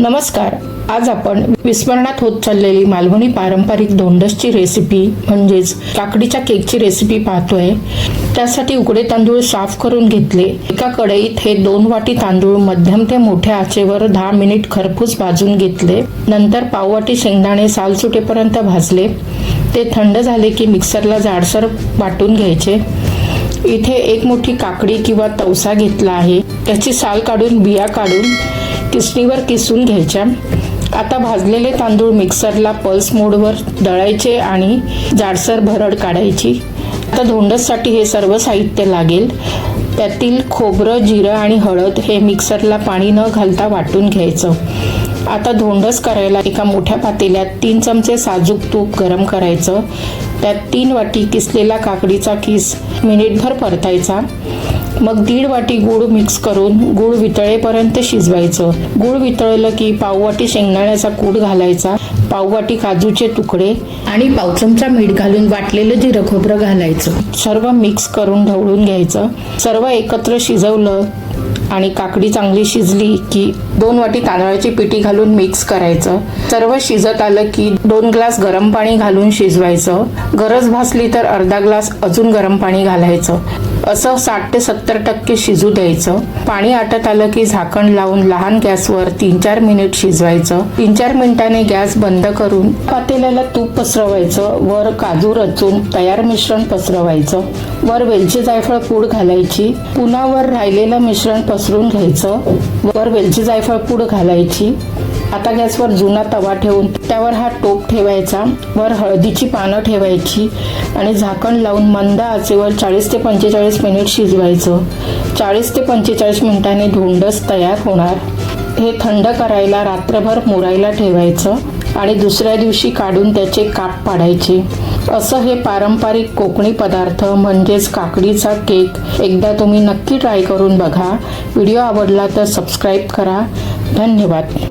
नमस्कार. आज आपण विस्मरणात होत चाललेली मालवणी पारंपरिक धोंडसची रेसिपी म्हणजेच काकडीच्या केकची रेसिपी पाहतोय. त्यासाठी उकडे तांदूळ साफ करून घेतले. एका कढईत हे दोन वाटी तांदूळ मध्यम ते मोठ्या आचेवर दहा मिनिट खरपूस भाजून घेतले. नंतर पाववाटी शेंगदाणे साल सुटेपर्यंत भाजले. ते थंड झाले की मिक्सरला जाडसर वाटून घ्यायचे. इथे एक मोठी काकडी किंवा तवसा घेतला आहे. त्याची साल काढून बिया काढून किसणीवर किसून घ्यायच्या. आता भाजलेले तांदूळ मिक्सरला पल्स मोडवर दळायचे आणि जाडसर भरड काढायची. आता धोंडससाठी हे सर्व साहित्य लागेल. त्यातील खोबरं जिरं आणि हळद हे मिक्सरला पाणी न घालता वाटून घ्यायचं. आता धोंडस करायला एका मोठ्या पातेल्यात तीन चमचे साजूक तूप गरम करायचं. त्यात तीन वाटी किसलेला काकडीचा किस मिनिटभर परतायचा. मग दीड वाटी गूळ मिक्स करून गूळ वितळेपर्यंत शिजवायचं. गूळ वितळलं की पाववाटी शेंगदाण्याचा कूट घालायचा पाववाटी काजूचे तुकडे आणि पाव चमचा मीठ घालून वाटलेलं जिरं खोबरं घालायचं. सर्व मिक्स करून ढवळून घ्यायचं. सर्व एकत्र शिजवलं आणि काकडी चांगली शिजली की दोन वाटी तांदळाची पिठी घालून मिक्स करायचं. सर्व शिजत आलं की दोन ग्लास गरम पाणी घालून शिजवायचं. गरज भासली तर अर्धा ग्लास अजून गरम पाणी घालायचं. असं साठ ते सत्तर टक्के शिजू द्यायचं. पाणी आटत आलं की झाकण लावून लहान गॅसवर तीन चार मिनिट शिजवायचं. तीन चार मिनिटांनी गॅस बंद करून पातेल्याला तूप पसरवायचं. वर काजू रचून तयार मिश्रण पसरवायचं. वर वेलची जायफळ पूड घालायची. पुन्हा वर राहिलेलं मिश्रण पसरून घ्यायचं. वर वेलची जायफळ पूड घालायची. आता गॅसवर जुना तवा ठेवून त्यावर हा टोप ठेवायचा. वर हळदीची पानं ठेवायची आणि झाकण लावून मंद आचेवर चाळीस ते पंचेचाळीस मिनिट शिजवायचं. चाळीस ते पंचेचाळीस मिनिटांनी धोंडस तयार होणार. हे थंड करायला रात्रभर मुरायला ठेवायचं. आणि दुसऱ्या दिवशी काढून त्याचे काप पाडायचे. असं हे पारंपरिक कोकणी पदार्थ म्हणजेच काकडीचा केक एकदा तुम्ही नक्की ट्राय करून बघा. व्हिडिओ आवडला तर सबस्क्राईब करा. धन्यवाद.